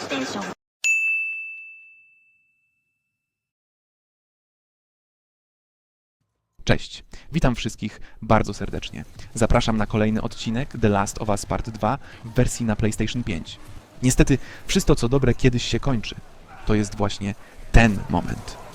PlayStation. Cześć, witam wszystkich bardzo serdecznie. Zapraszam na kolejny odcinek The Last of Us Part 2 w wersji na PlayStation 5. Niestety, wszystko co dobre kiedyś się kończy. To jest właśnie ten moment.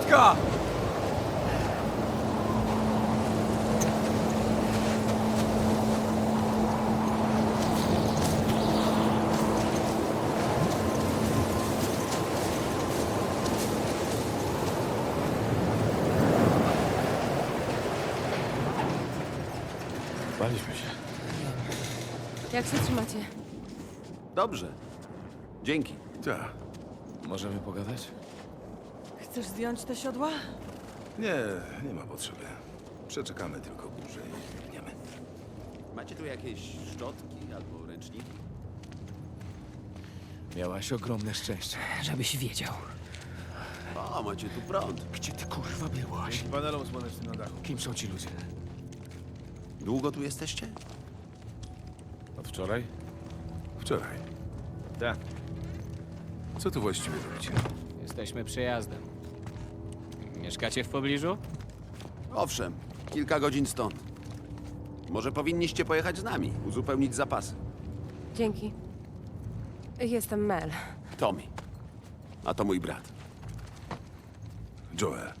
Środka! Baliśmy się. Jak się trzymacie? Dobrze. Dzięki. Tak. Możemy pogadać? Chcesz zdjąć te siodła? Nie, nie ma potrzeby. Przeczekamy tylko burzę i biegniemy. Macie tu jakieś szczotki albo ręczniki? Miałaś ogromne szczęście. Żebyś wiedział. O, macie tu prąd. Gdzie ty kurwa byłaś? Panelom słonecznym na dachu. Kim są ci ludzie? Długo tu jesteście? Od wczoraj? Wczoraj. Tak. Co tu właściwie robicie? Jesteśmy przejazdem. Mieszkacie w pobliżu? Owszem, kilka godzin stąd. Może powinniście pojechać z nami, uzupełnić zapasy. Dzięki. Jestem Mel. Tommy. A to mój brat. Joel.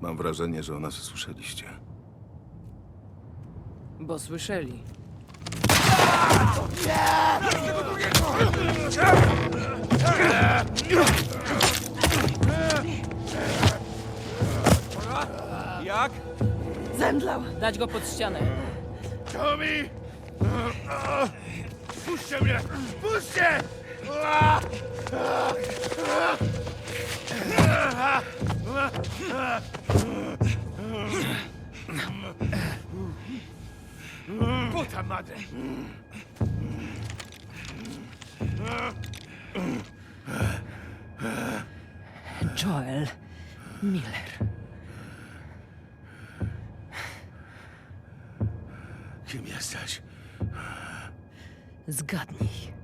Mam wrażenie, że o nas słyszeliście. Bo słyszeli. Jak? Zemdlał! Dać go pod ścianę. Tommy! Puśćcie mnie! Puśćcie! Puta madre! Joel Miller. Kim jesteś? Zgadnij.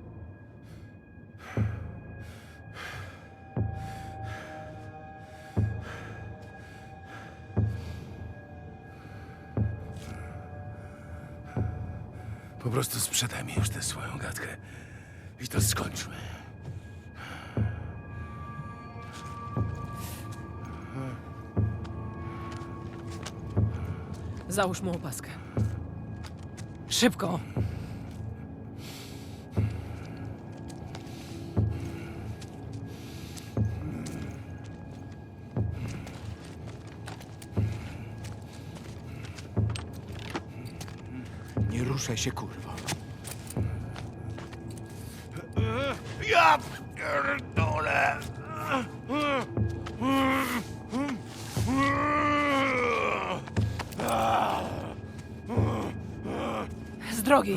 Po prostu sprzedaj mi już tę swoją gadkę. I to skończmy. Załóż mu opaskę. Szybko! Nie ruszaj się, kurwa. Drogi!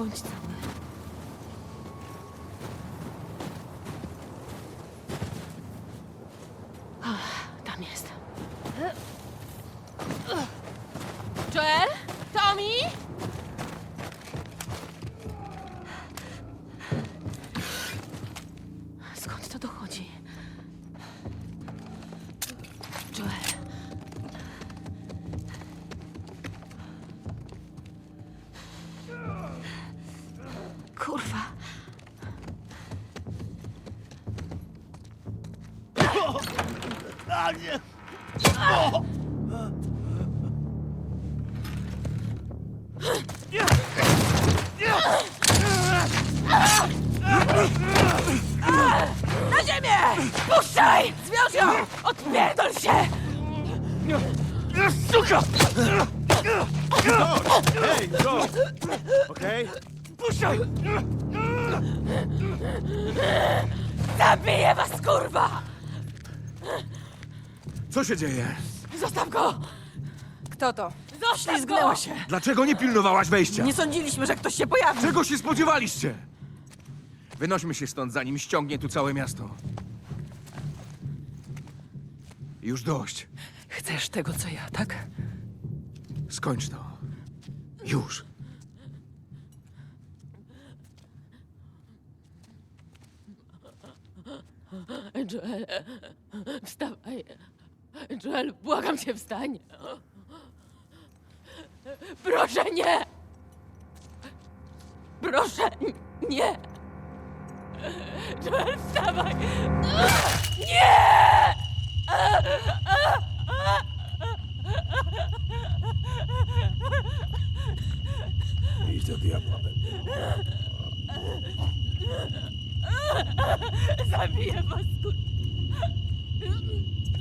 本地は Na ziemię! Puszczaj! Zwiąż ją! Odpierdol się! Suka! Hej, go! Okej? Puszczaj! Zabiję was, kurwa! Co się dzieje? Zostaw go! Kto to? Zostaw Ślizgnęła go! się. Dlaczego nie pilnowałaś wejścia? Nie sądziliśmy, że ktoś się pojawi. Czego się spodziewaliście? Wynośmy się stąd, zanim ściągnie tu całe miasto. Już dość. Chcesz tego, co ja, tak? Skończ to. Już. Joel, wstawaj. Joel, błagam cię, wstań. Proszę, nie! Proszę, nie! Joel, wstawaj! Nie! Idź do diabła. Zabiję was, kur...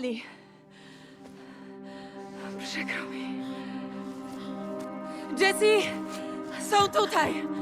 Eli. Przykro mi. Jessie! Są tutaj!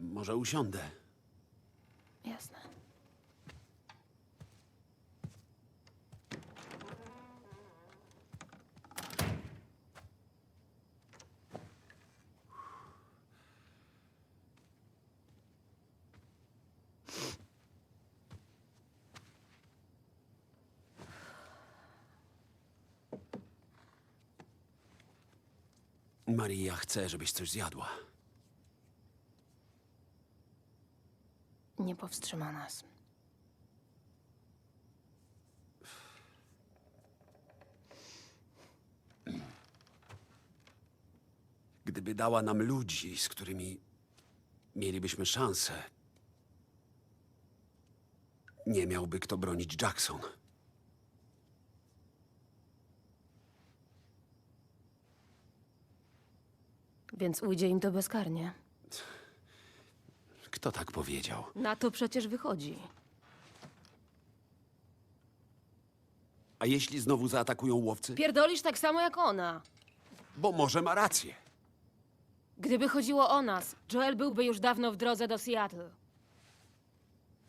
Może usiądę. Jasne. Maria chce, żebyś coś zjadła. nie powstrzyma nas. Gdyby dała nam ludzi, z którymi mielibyśmy szansę, nie miałby kto bronić Jackson. Więc ujdzie im to bezkarnie. Kto tak powiedział? Na to przecież wychodzi. A jeśli znowu zaatakują łowcy? Pierdolisz tak samo jak ona. Bo może ma rację. Gdyby chodziło o nas, Joel byłby już dawno w drodze do Seattle.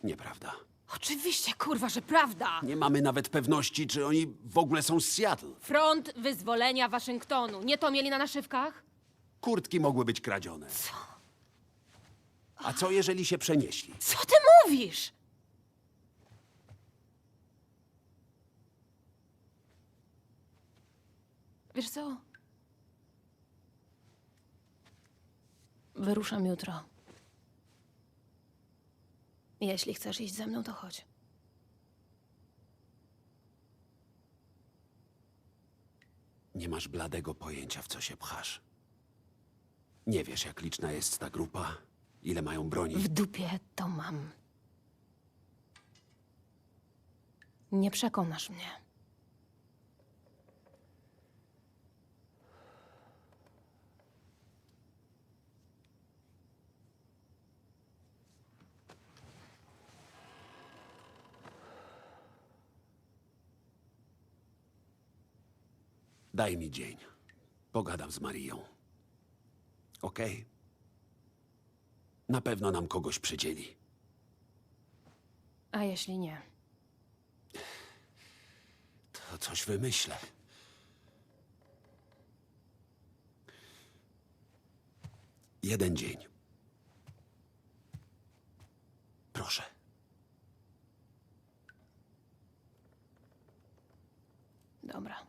Nieprawda. Oczywiście, kurwa, że prawda! Nie mamy nawet pewności, czy oni w ogóle są z Seattle. Front Wyzwolenia Waszyngtonu. Nie to mieli na naszywkach? Kurtki mogły być kradzione. Co? A co jeżeli się przenieśli? Co ty mówisz? Wiesz co? Wyruszam jutro. Jeśli chcesz iść ze mną, to chodź. Nie masz bladego pojęcia, w co się pchasz. Nie wiesz, jak liczna jest ta grupa, ile mają broni. W dupie to mam. Nie przekonasz mnie. Daj mi dzień. Pogadam z Marią. Okej? Na pewno nam kogoś przydzieli. A jeśli nie? To coś wymyślę. Jeden dzień. Proszę. Dobra.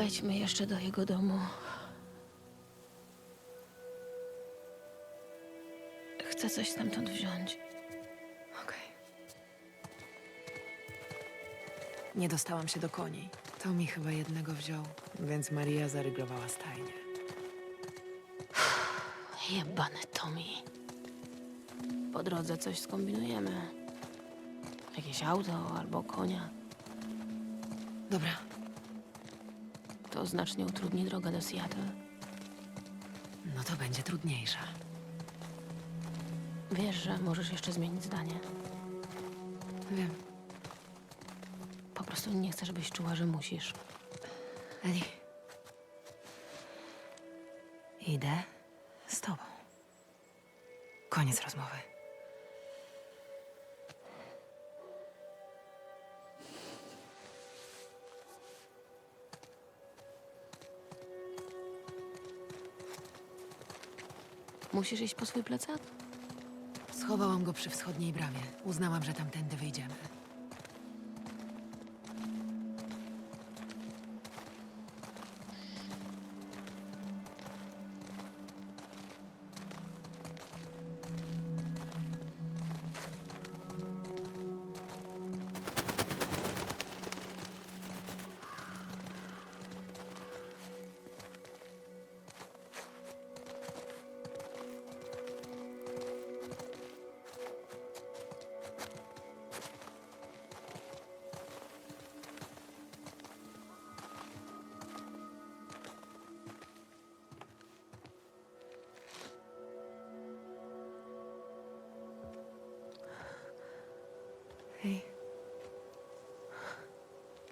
Wejdźmy jeszcze do jego domu. Chcę coś stamtąd wziąć. Okej. Nie dostałam się do koni. To mi chyba jednego wziął, więc Maria zaryglowała stajnię. Jebany Tommy. Po drodze coś skombinujemy. Jakieś auto albo konia. Dobra, To znacznie utrudni drogę do Seattle. no to będzie trudniejsza. Wiesz, że możesz jeszcze zmienić zdanie. Wiem. Po prostu nie chcę, żebyś czuła, że musisz. Eli. Idę z tobą. Koniec rozmowy. Musisz iść po swój plecak? Schowałam go przy wschodniej bramie. Uznałam, że tamtędy wyjdziemy.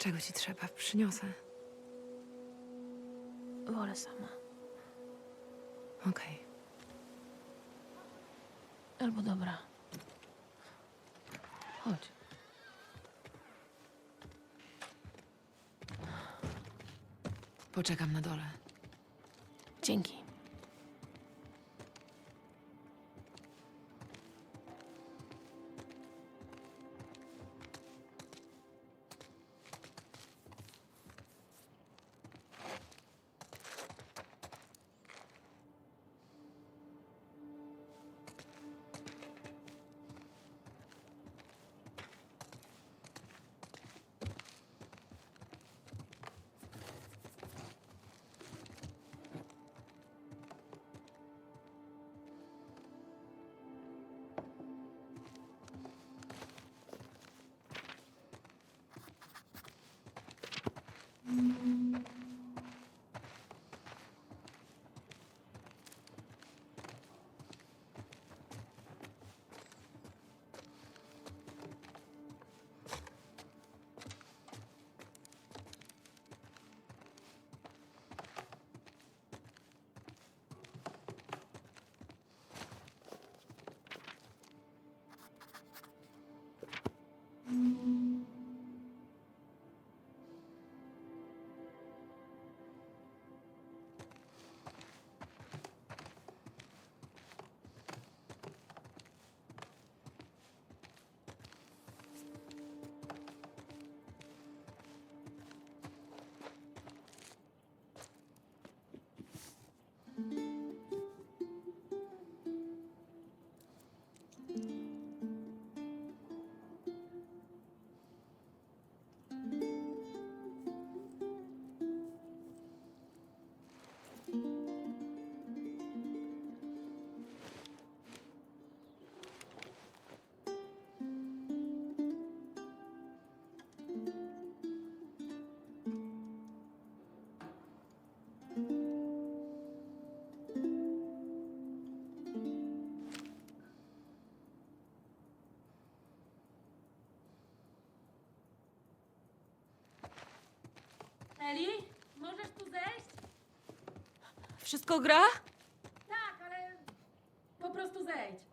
Czego ci trzeba? Przyniosę. Wolę sama. Okej. Albo dobra. Chodź. Poczekam na dole. Dzięki. Eli, Wszystko gra? Tak, ale po prostu zejdź.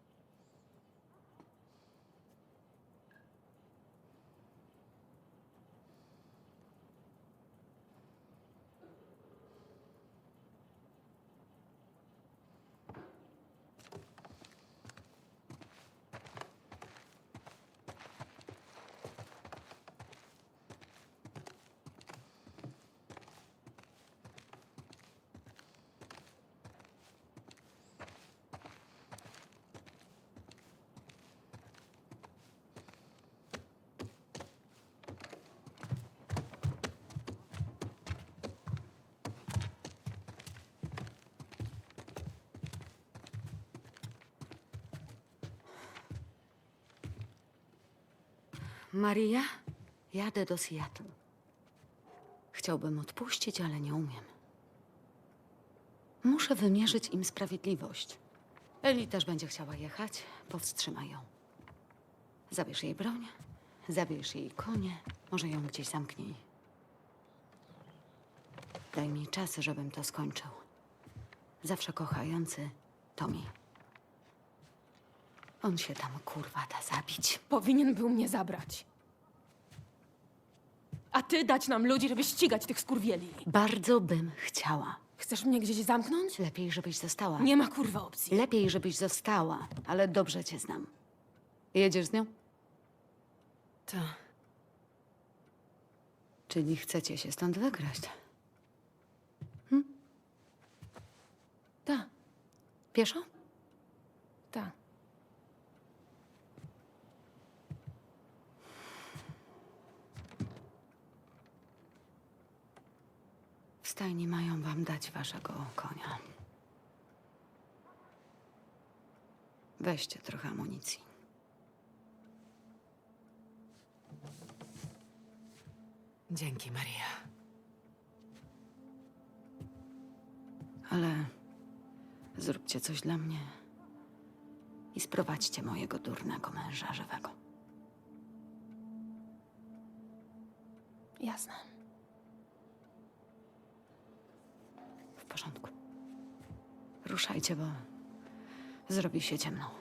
Maria, jadę do Seattle. Chciałbym odpuścić, ale nie umiem. Muszę wymierzyć im sprawiedliwość. Eli też będzie chciała jechać. Powstrzymaj ją. Zabierz jej broń, zabierz jej konie, może ją gdzieś zamknij. Daj mi czas, żebym to skończył. Zawsze kochający Tommy. On się tam kurwa da zabić. Powinien był mnie zabrać. A ty dać nam ludzi, żeby ścigać tych skurwieli. Bardzo bym chciała. Chcesz mnie gdzieś zamknąć? Lepiej, żebyś została. Nie ma kurwa opcji. Lepiej, żebyś została, ale dobrze cię znam. Jedziesz z nią? To. Czyli chcecie się stąd wygrać? Ta, Pieszo? ta. Stajni mają wam dać waszego konia. Weźcie trochę amunicji. Dzięki, Maria. Ale zróbcie coś dla mnie i sprowadźcie mojego durnego męża żywego. Jasne. Porządku. Ruszajcie, bo zrobi się ciemno.